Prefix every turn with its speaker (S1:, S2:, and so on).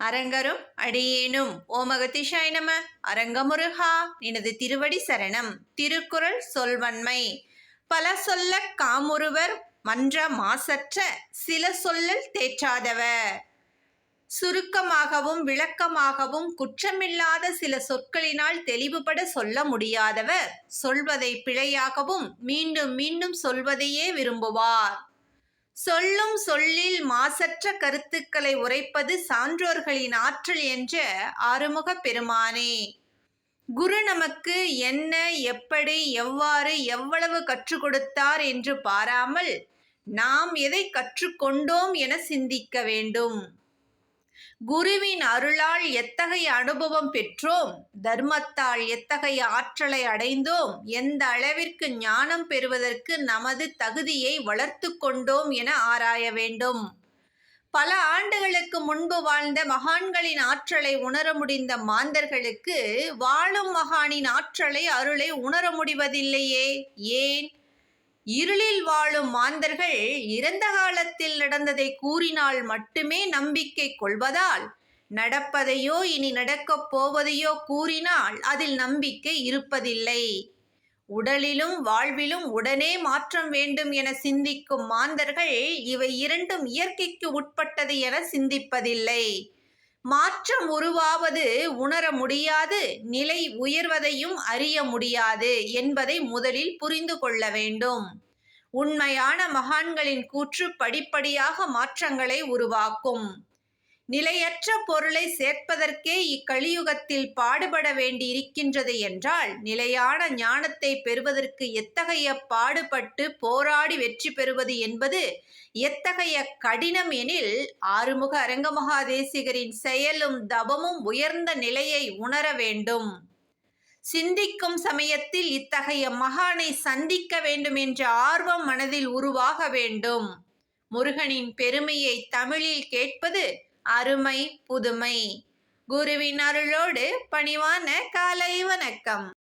S1: அரங்கரும் அடியேனும். ஓமகதிஷாய் நம. அரங்கமுருகா நினது திருவடி சரணம். திருக்குறள் சொல்வன்மை. பல சொல்ல காமுருவர் மன்ற மாசற்ற சில சொல்லல் தேற்றாதவர். சுருக்கமாகவும் விளக்கமாகவும் குற்றமில்லாத சில சொற்களினால் தெளிவுபட சொல்ல முடியாதவர். சொல்வதை பிழையாகவும் மீண்டும் மீண்டும் சொல்வதையே விரும்புவார். சொல்லும் சொல்லில் மாசற்ற கருத்துக்களை உரைப்பது சான்றோர்களின் ஆற்றல் என்ற ஆறுமுக பெருமானே. குரு நமக்கு என்ன எப்படி எவ்வாறு எவ்வளவு கற்றுக் கொடுத்தார் என்று பாராமல் நாம் எதை கற்றுக்கொண்டோம் என சிந்திக்க வேண்டும். குருவின் அருளால் எத்தகைய அனுபவம் பெற்றோம்? தர்மத்தால் எத்தகைய ஆற்றலை அடைந்தோம்? எந்த அளவிற்கு ஞானம் பெறுவதற்கு நமது தகுதியை வளர்த்து கொண்டோம் என ஆராய வேண்டும். பல ஆண்டுகளுக்கு முன்பு வாழ்ந்த மகான்களின் ஆற்றலை உணர முடிந்த மாந்தர்களுக்கு வாழும் மகானின் ஆற்றலை அருளை உணர முடிவதில்லையே. ஏன்? இருளில் வாழும் மாந்தர்கள் இறந்த காலத்தில் நடந்ததை கூறினால் மட்டுமே நம்பிக்கை கொள்வதால் நடப்பதையோ இனி நடக்கப் போவதையோ கூறினால் அதில் நம்பிக்கை இருப்பதில்லை. உடலிலும் வாழ்விலும் உடனே மாற்றம் வேண்டும் என சிந்திக்கும் மாந்தர்கள் இவை இரண்டும் இயற்கைக்கு உட்பட்டது என சிந்திப்பதில்லை. மாற்றம் உருவாவது உணர முடியாது நிலை உயர்வதையும் அறிய முடியாது என்பதை முதலில் புரிந்து கொள்ள வேண்டும். உண்மையான மகான்களின் கூற்று படிப்படியாக மாற்றங்களை உருவாக்கும். நிலையற்ற பொருளை சேர்ப்பதற்கே இக்கலியுகத்தில் பாடுபட வேண்டியிருக்கின்றது என்றால் நிலையான ஞானத்தை பெறுவதற்கு எத்தகைய பாடுபட்டு போராடி வெற்றி பெறுவது என்பது எத்தகைய கடினம் எனில் ஆறுமுக அரங்கமகாதேசிகரின் செயலும் தபமும் உயர்ந்த நிலையை உணர வேண்டும். சிந்திக்கும் சமயத்தில் இத்தகைய மகானை சந்திக்க வேண்டும் என்ற ஆர்வம் மனதில் உருவாக வேண்டும். முருகனின் பெருமையை தமிழில் கேட்பது அருமை புதுமை. குருவின் அருளோடு பணிவான காலை வணக்கம்.